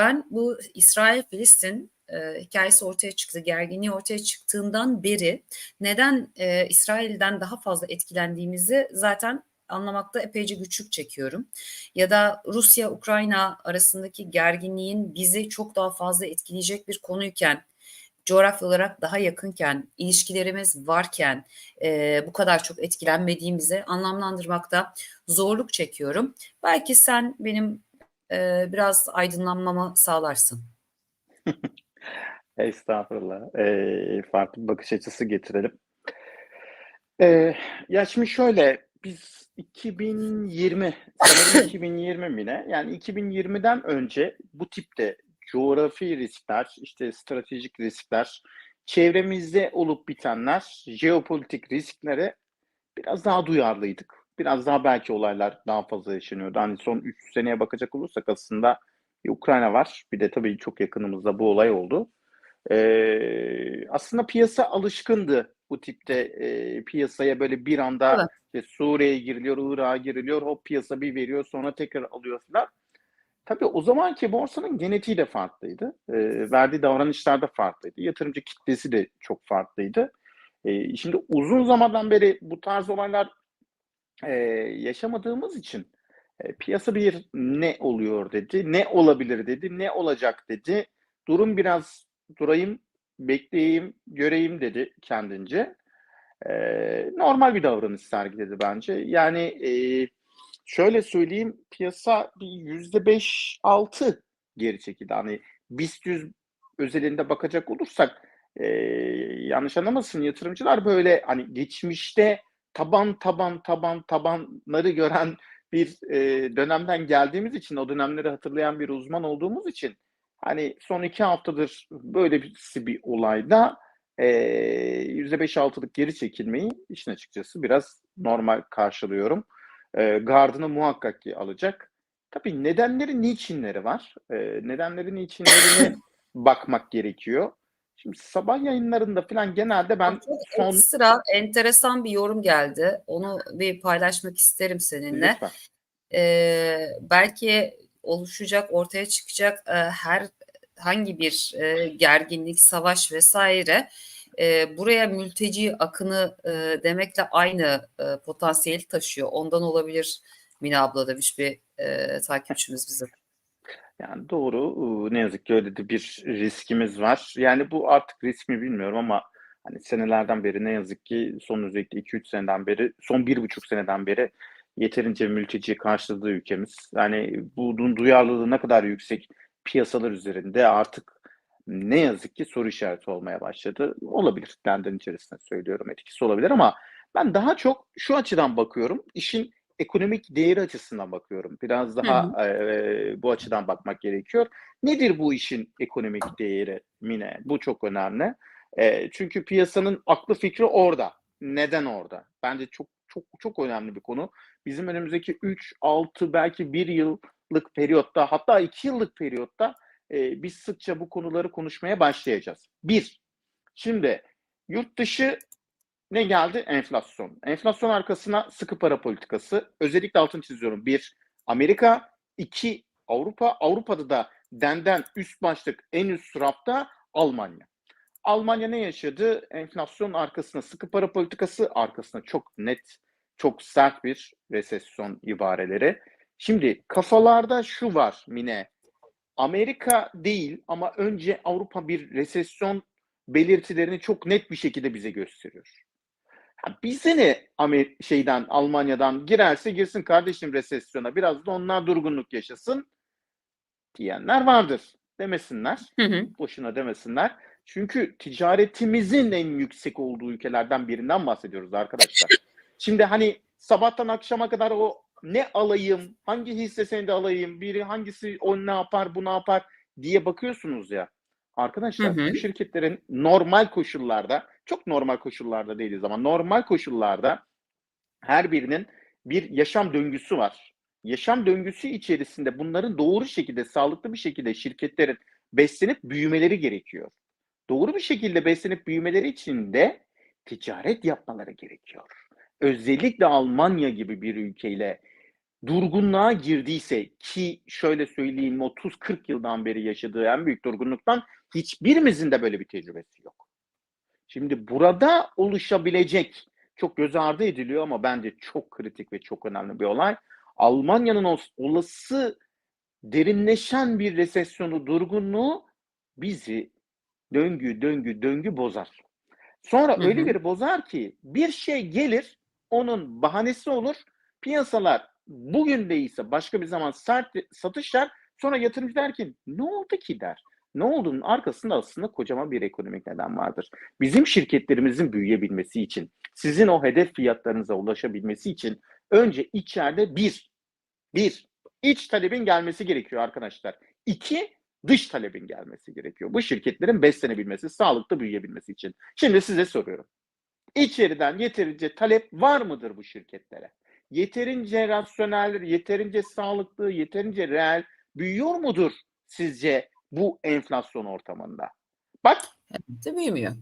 Ben bu İsrail-Filistin e, hikayesi ortaya çıktı, gerginliği ortaya çıktığından beri neden e, İsrail'den daha fazla etkilendiğimizi zaten anlamakta epeyce güçlük çekiyorum. Ya da Rusya-Ukrayna arasındaki gerginliğin bizi çok daha fazla etkileyecek bir konuyken, coğrafya olarak daha yakınken, ilişkilerimiz varken e, bu kadar çok etkilenmediğimizi anlamlandırmakta zorluk çekiyorum. Belki sen benim e, biraz aydınlanmamı sağlarsın. Estağfurullah. Ee, farklı bir bakış açısı getirelim. Ee, ya şimdi şöyle biz 2020 sanırım 2020 mi ne? Yani 2020'den önce bu tipte coğrafi riskler, işte stratejik riskler, çevremizde olup bitenler, jeopolitik risklere biraz daha duyarlıydık. Biraz daha belki olaylar daha fazla yaşanıyordu. Hani son 3 seneye bakacak olursak aslında bir Ukrayna var. Bir de tabii çok yakınımızda bu olay oldu. Ee, aslında piyasa alışkındı bu tipte e, piyasaya böyle bir anda Evet. işte Suriye'ye giriliyor, Irak'a giriliyor, hop piyasa bir veriyor sonra tekrar alıyor falan. Tabii o zamanki borsanın genetiği de farklıydı. Ee, verdiği davranışlar da farklıydı. Yatırımcı kitlesi de çok farklıydı. Ee, şimdi uzun zamandan beri bu tarz olaylar e, yaşamadığımız için e, piyasa bir ne oluyor dedi, ne olabilir dedi, ne olacak dedi. Durum biraz durayım, bekleyeyim, göreyim dedi kendince. E, normal bir davranış sergiledi bence. Yani e, şöyle söyleyeyim, piyasa bir yüzde beş altı geri çekildi. Hani BIST 100 özelinde bakacak olursak e, yanlış anlamasın yatırımcılar böyle hani geçmişte taban taban taban tabanları gören bir e, dönemden geldiğimiz için o dönemleri hatırlayan bir uzman olduğumuz için hani son iki haftadır böyle bir, bir olayda e, yüzde beş altılık geri çekilmeyi işin açıkçası biraz normal karşılıyorum. E, gardını muhakkak ki alacak. Tabii nedenleri, niçinleri var. E, nedenleri, niçinlerine bakmak gerekiyor. Şimdi sabah yayınlarında falan genelde ben Çok son... ekstra enteresan bir yorum geldi. Onu bir paylaşmak isterim seninle. Lütfen. Ee, belki oluşacak, ortaya çıkacak e, her hangi bir e, gerginlik, savaş vesaire e, buraya mülteci akını e, demekle aynı e, potansiyeli taşıyor. Ondan olabilir Mina abla demiş bir e, takipçimiz bize. Yani doğru. Ne yazık ki öyle de bir riskimiz var. Yani bu artık risk mi bilmiyorum ama hani senelerden beri ne yazık ki son özellikle 2-3 seneden beri, son 1,5 seneden beri yeterince mülteci karşıladığı ülkemiz. Yani bunun duyarlılığı ne kadar yüksek piyasalar üzerinde artık ne yazık ki soru işareti olmaya başladı. Olabilir. Benden içerisinde söylüyorum etkisi olabilir ama ben daha çok şu açıdan bakıyorum. İşin ekonomik değeri açısından bakıyorum. Biraz daha e, bu açıdan bakmak gerekiyor. Nedir bu işin ekonomik değeri Mine? Bu çok önemli. E, çünkü piyasanın aklı fikri orada. Neden orada? Bence çok çok çok önemli bir konu. Bizim önümüzdeki 3, 6 belki 1 yıllık periyotta hatta 2 yıllık periyotta e, biz sıkça bu konuları konuşmaya başlayacağız. Bir, şimdi yurt dışı ne geldi? Enflasyon. Enflasyon arkasına sıkı para politikası. Özellikle altını çiziyorum. Bir, Amerika. iki Avrupa. Avrupa'da da denden üst başlık en üst rafta Almanya. Almanya ne yaşadı? Enflasyon arkasına sıkı para politikası, arkasına çok net, çok sert bir resesyon ibareleri. Şimdi kafalarda şu var Mine. Amerika değil ama önce Avrupa bir resesyon belirtilerini çok net bir şekilde bize gösteriyor. Bize ne Amer şeyden Almanya'dan girerse girsin kardeşim resesyona biraz da onlar durgunluk yaşasın diyenler vardır. Demesinler. Hı hı. Boşuna demesinler. Çünkü ticaretimizin en yüksek olduğu ülkelerden birinden bahsediyoruz arkadaşlar. Şimdi hani sabahtan akşama kadar o ne alayım, hangi hisse senedi alayım, biri hangisi o ne yapar, bu ne yapar diye bakıyorsunuz ya. Arkadaşlar Hı hı. bu şirketlerin normal koşullarda, çok normal koşullarda değiliz ama normal koşullarda her birinin bir yaşam döngüsü var. Yaşam döngüsü içerisinde bunların doğru şekilde, sağlıklı bir şekilde şirketlerin beslenip büyümeleri gerekiyor. Doğru bir şekilde beslenip büyümeleri için de ticaret yapmaları gerekiyor. Özellikle Almanya gibi bir ülkeyle durgunluğa girdiyse ki şöyle söyleyeyim 30-40 yıldan beri yaşadığı en büyük durgunluktan hiçbirimizin de böyle bir tecrübesi yok. Şimdi burada oluşabilecek çok göz ardı ediliyor ama bence çok kritik ve çok önemli bir olay. Almanya'nın olası derinleşen bir resesyonu, durgunluğu bizi döngü döngü döngü bozar. Sonra Hı öyle hı. bir bozar ki bir şey gelir, onun bahanesi olur. Piyasalar bugün değilse başka bir zaman sert satış der. Sonra yatırımcı der ki ne oldu ki der. Ne olduğunun arkasında aslında kocaman bir ekonomik neden vardır. Bizim şirketlerimizin büyüyebilmesi için, sizin o hedef fiyatlarınıza ulaşabilmesi için önce içeride bir, bir, iç talebin gelmesi gerekiyor arkadaşlar. İki, dış talebin gelmesi gerekiyor. Bu şirketlerin beslenebilmesi, sağlıklı büyüyebilmesi için. Şimdi size soruyorum. İçeriden yeterince talep var mıdır bu şirketlere? Yeterince rasyonel, yeterince sağlıklı, yeterince reel büyüyor mudur sizce bu enflasyon ortamında? Bak Evet de büyümüyor.